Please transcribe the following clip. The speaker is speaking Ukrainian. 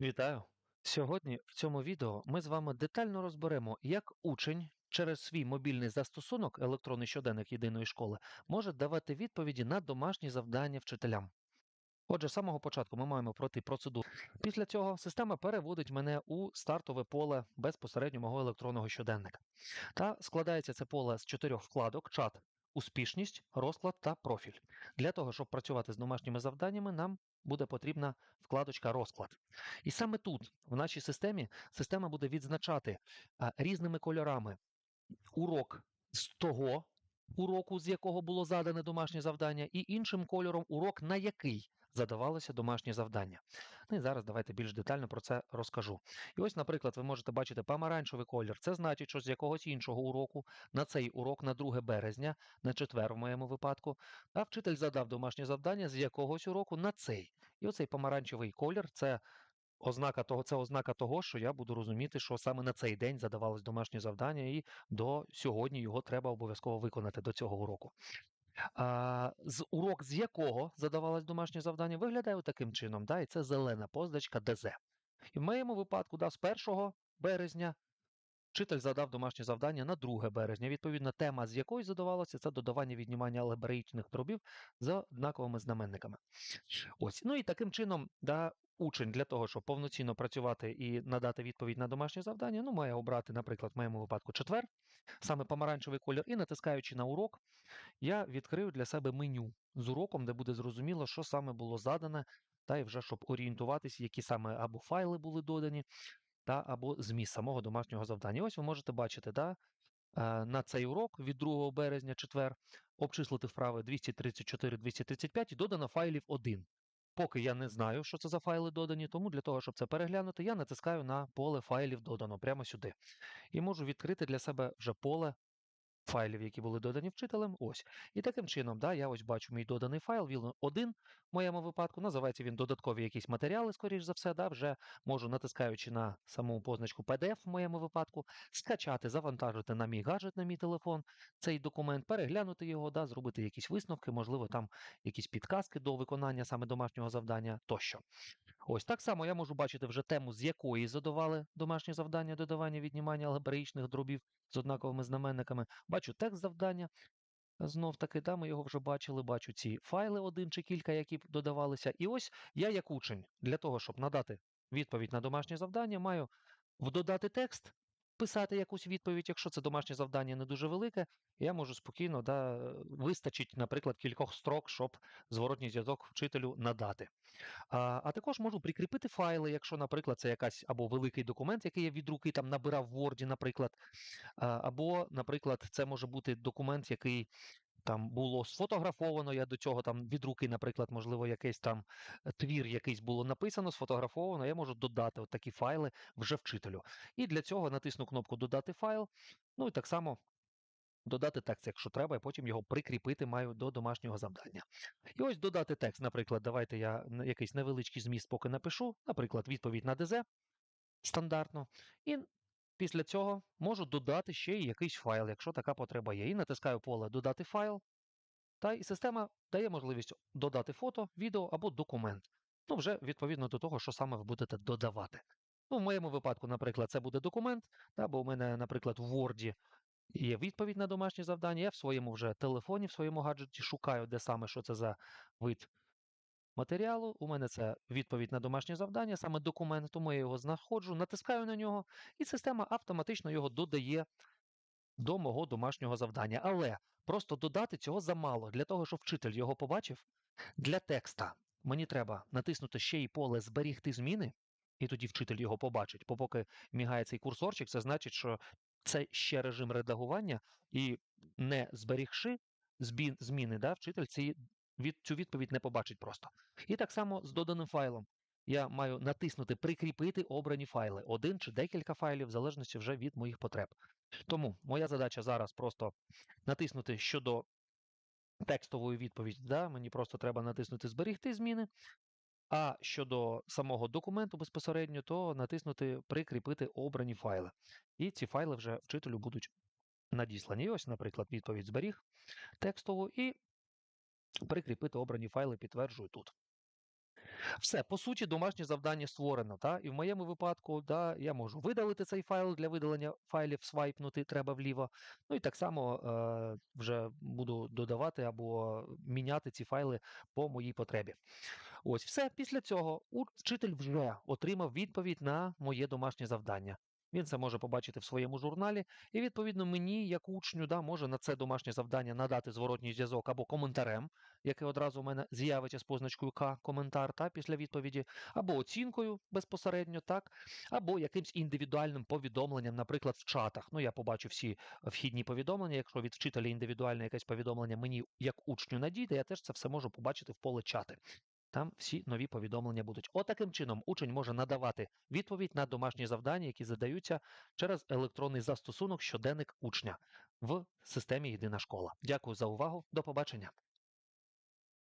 Вітаю! Сьогодні в цьому відео ми з вами детально розберемо, як учень через свій мобільний застосунок електронний щоденник єдиної школи може давати відповіді на домашні завдання вчителям. Отже, з самого початку ми маємо пройти процедуру. Після цього система переводить мене у стартове поле безпосередньо мого електронного щоденника. Та складається це поле з чотирьох вкладок: чат, успішність, розклад та профіль. Для того, щоб працювати з домашніми завданнями, нам буде потрібна вкладочка розклад. І саме тут, в нашій системі, система буде відзначати різними кольорами урок з того уроку, з якого було задане домашнє завдання, і іншим кольором урок, на який задавалося домашнє завдання. Ну і зараз давайте більш детально про це розкажу. І ось, наприклад, ви можете бачити помаранчевий колір. Це значить, що з якогось іншого уроку на цей урок на 2 березня, на четвер в моєму випадку, а вчитель задав домашнє завдання з якогось уроку на цей. І оцей помаранчевий колір це ознака того, це ознака того, що я буду розуміти, що саме на цей день задавалось домашнє завдання, і до сьогодні його треба обов'язково виконати до цього уроку. З урок, з якого задавалось домашнє завдання, виглядає таким чином. Да, і це зелена позначка ДЗ. І в моєму випадку, да, з 1 березня вчитель задав домашнє завдання на 2 березня. Відповідно, тема, з якої задавалося, це додавання віднімання алгебраїчних дробів за однаковими знаменниками. Ось. Ну і таким чином, да, учень для того, щоб повноцінно працювати і надати відповідь на домашнє завдання, ну, має обрати, наприклад, в моєму випадку четвер, саме помаранчевий колір, і натискаючи на урок, я відкрию для себе меню з уроком, де буде зрозуміло, що саме було задане, та і вже щоб орієнтуватись, які саме або файли були додані, та або зміст самого домашнього завдання. Ось ви можете бачити, да, е, на цей урок від 2 березня, четвер, обчислити вправи 234-235 і додано файлів 1. Поки я не знаю, що це за файли додані, тому для того, щоб це переглянути, я натискаю на поле файлів додано прямо сюди. І можу відкрити для себе вже поле файлів, які були додані вчителем. Ось. І таким чином, да, я ось бачу мій доданий файл, він один в моєму випадку. Називається він додаткові якісь матеріали, скоріш за все. Да, Вже можу, натискаючи на саму позначку PDF в моєму випадку, скачати, завантажити на мій гаджет, на мій телефон цей документ, переглянути його, да, зробити якісь висновки, можливо, там якісь підказки до виконання саме домашнього завдання тощо. Ось так само я можу бачити вже тему, з якої задавали домашнє завдання, додавання, віднімання алгебраїчних дробів з однаковими знаменниками. Бачу текст завдання. Знов таки, да, ми його вже бачили, бачу ці файли один чи кілька, які додавалися. І ось я, як учень, для того, щоб надати відповідь на домашнє завдання, маю додати текст, писати якусь відповідь, якщо це домашнє завдання не дуже велике, я можу спокійно, да, вистачить, наприклад, кількох строк, щоб зворотній зв'язок вчителю надати. А, а також можу прикріпити файли, якщо, наприклад, це якась або великий документ, який я від руки там набирав в Word, наприклад, або, наприклад, це може бути документ, який там було сфотографовано. Я до цього там від руки, наприклад, можливо, якийсь там е, твір якийсь було написано, сфотографовано. Я можу додати от такі файли вже вчителю. І для цього натисну кнопку Додати файл. Ну і так само додати текст, якщо треба, і потім його прикріпити маю до домашнього завдання. І ось додати текст, наприклад, давайте я якийсь невеличкий зміст поки напишу, наприклад, відповідь на ДЗ стандартно. І після цього можу додати ще й якийсь файл, якщо така потреба є. І натискаю поле Додати файл. Та і система дає можливість додати фото, відео або документ. Ну, вже відповідно до того, що саме ви будете додавати. Ну, в моєму випадку, наприклад, це буде документ, та, бо у мене, наприклад, в Word є відповідь на домашнє завдання. Я в своєму вже телефоні, в своєму гаджеті шукаю, де саме що це за вид матеріалу. У мене це відповідь на домашнє завдання, саме документ, тому я його знаходжу, натискаю на нього, і система автоматично його додає до мого домашнього завдання. Але просто додати цього замало. Для того, щоб вчитель його побачив, для текста мені треба натиснути ще й поле Зберігти зміни, і тоді вчитель його побачить. Бо поки мігає цей курсорчик, це значить, що це ще режим редагування, і не зберігши зміни, да, вчитель ці, від, цю відповідь не побачить просто. І так само з доданим файлом. Я маю натиснути Прикріпити обрані файли, один чи декілька файлів, в залежності вже від моїх потреб. Тому моя задача зараз просто натиснути щодо текстової відповіді. Да? Мені просто треба натиснути Зберігти зміни. А щодо самого документу безпосередньо, то натиснути Прикріпити обрані файли. І ці файли вже вчителю будуть надіслані. І ось, наприклад, відповідь зберіг текстову і прикріпити обрані файли, підтверджую тут. Все, по суті, домашнє завдання створено. Та? І в моєму випадку да, я можу видалити цей файл для видалення файлів, свайпнути треба вліво. Ну і так само е, вже буду додавати або міняти ці файли по моїй потребі. Ось все. Після цього вчитель вже отримав відповідь на моє домашнє завдання. Він це може побачити в своєму журналі, і відповідно мені, як учню, да, може на це домашнє завдання надати зворотній зв'язок або коментарем, який одразу у мене з'явиться з позначкою К коментар та після відповіді, або оцінкою безпосередньо, так, або якимсь індивідуальним повідомленням, наприклад, в чатах. Ну, я побачу всі вхідні повідомлення. Якщо від вчителя індивідуальне якесь повідомлення мені як учню надійде, я теж це все можу побачити в поле чати. Там всі нові повідомлення будуть. Отаким чином учень може надавати відповідь на домашні завдання, які задаються через електронний застосунок щоденник учня в системі Єдина школа. Дякую за увагу. До побачення.